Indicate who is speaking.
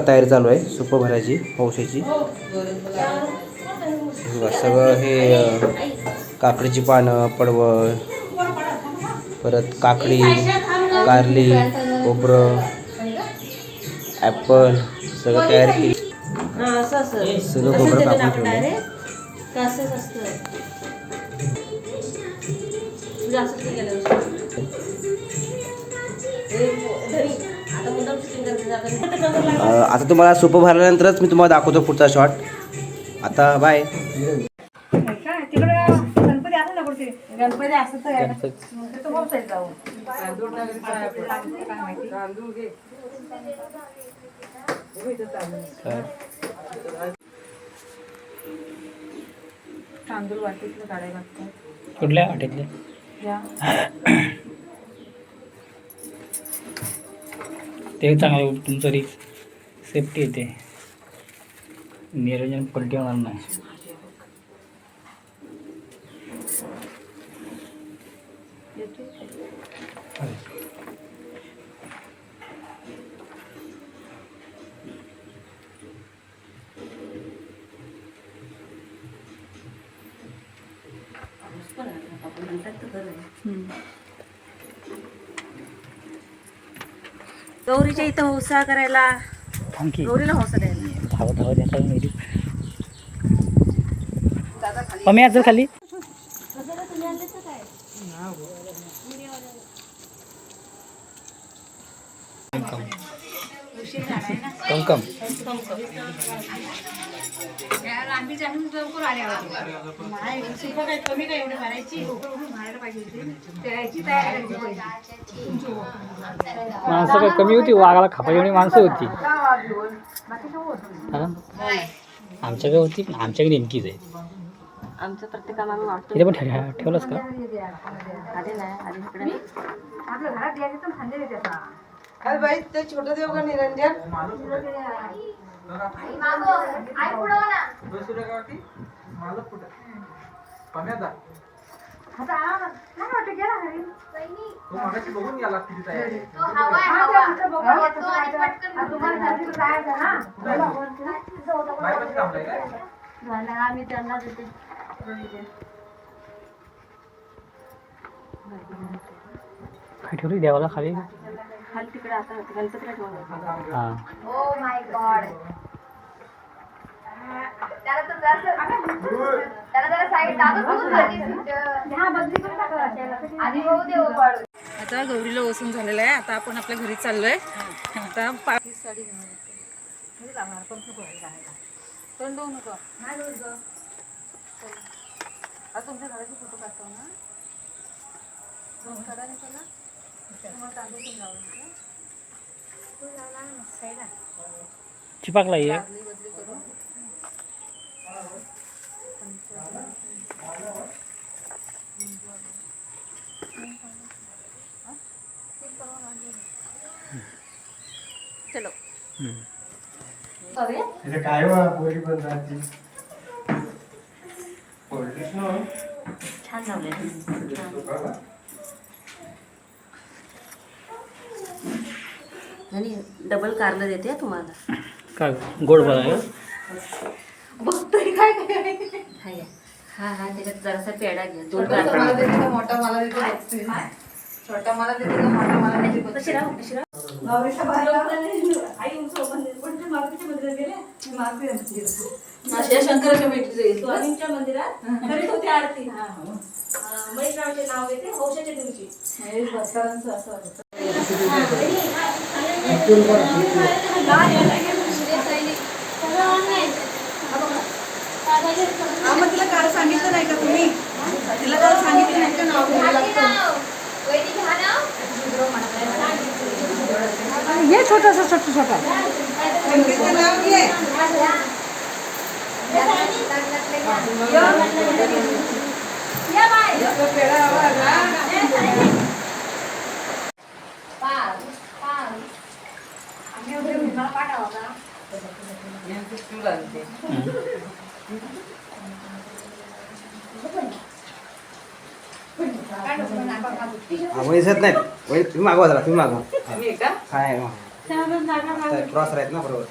Speaker 1: तयारी चालू आहे. सुप भरायची पावसाची. सगळं हे काकडीची पानं पडवळ परत काकडी कारली खोबरं ॲपल सगळं तयारी केली.
Speaker 2: हा
Speaker 1: सगळं खोबरं कापून ठेवलं
Speaker 2: आता
Speaker 1: तुम्हाला सुप भरल्यानंतरच मी तुम्हाला दाखवतो पुढचा शॉट आता बाय
Speaker 3: गणपती तांदूळ वाटीतलं काढायला लागतात
Speaker 4: कुठल्या वाटेतले? ते चांगलं तुमचं रिक्स सेफ्टी येते नियोजन पलटी होणार नाही
Speaker 2: आपण गौरीच्या इथं हौसा करायला. गौरीला हौसा द्यायला.
Speaker 4: धावत धावत येतात मेरी. कमी असेल खाली. कम कम. माणसं काय कमी होती वाघाला खापायची एवढी माणसं होती. हा? आमच्याकडे होती पण आमच्याकडे नेमकीच आहे.
Speaker 2: आमचं प्रत्येक काम आम्ही वाटतो.
Speaker 4: तिथे पण ठेव ठेवलंस का?
Speaker 2: आधी नाही आधी इकडे नाही.
Speaker 3: आपल्या घरात तर खांदे
Speaker 5: छोटं देव का निरंजन
Speaker 3: गेला हा. हा,
Speaker 2: आम्ही त्यांना देते.
Speaker 4: काय ठेवली देवाला खाली?
Speaker 2: खाली तिकडे आता गणपतीला
Speaker 4: हा
Speaker 6: Oh my god. त्याला तर जरासं- त्याला जरा साईड टाकत होतं खाली सीट.
Speaker 3: हा.
Speaker 7: आता गौरीला ओसून झालेलं आहे आता आपण आपल्या घरी चाललोय आता पा-
Speaker 3: तोंड देऊ नको. नाही देऊ गं. आता तुमच्या घराचे फोटो काढतो ना दोन काढा ना त्याला. तुम्हाला तांदूळ पण? तू लावला ना, साईडला.
Speaker 4: चिपाकला ये
Speaker 3: बदली बदली करून
Speaker 2: चलो छान लावले आणि डबल कारलं देते हं तुम्हाला.
Speaker 4: काय गोड बघा
Speaker 2: बघतोय काय हाय हा हा त्याच्यात जरासा पेढा घ्या. दोन
Speaker 5: छोटा मला
Speaker 2: कारलं
Speaker 5: देते का मोठा मला देते बघते. छोटा मला देते मोठा मला देते बघते.
Speaker 2: कशी राहू कशी राहू.
Speaker 5: गौरीच्या बाहेर अशा शंकराच्या
Speaker 2: स्वामींच्या मंदिरात. करीत होती आरती. महेशरावचे नाव घेते हौशाच्या दिवशी.
Speaker 5: महेश असं होतं.
Speaker 3: मग तिला काल सांगितलं नाही का तुम्ही तिला काल सांगितलं नाही का नाव घ्यायला लागतं. हे छोटंसं छोटं छोटं
Speaker 5: गणपतीचं नाव घे.
Speaker 6: या बाय.
Speaker 5: तो पेढा हवा ना.
Speaker 6: पाच, पाच.
Speaker 3: आम्ही उद्या विमानाला पाठवा का
Speaker 5: यांचं चूल आणते.
Speaker 1: आम्ही दिसत वही- तुम्ही मागवा जरा तुम्ही मागवा. काय. क्रॉस राहत ना बरोबर.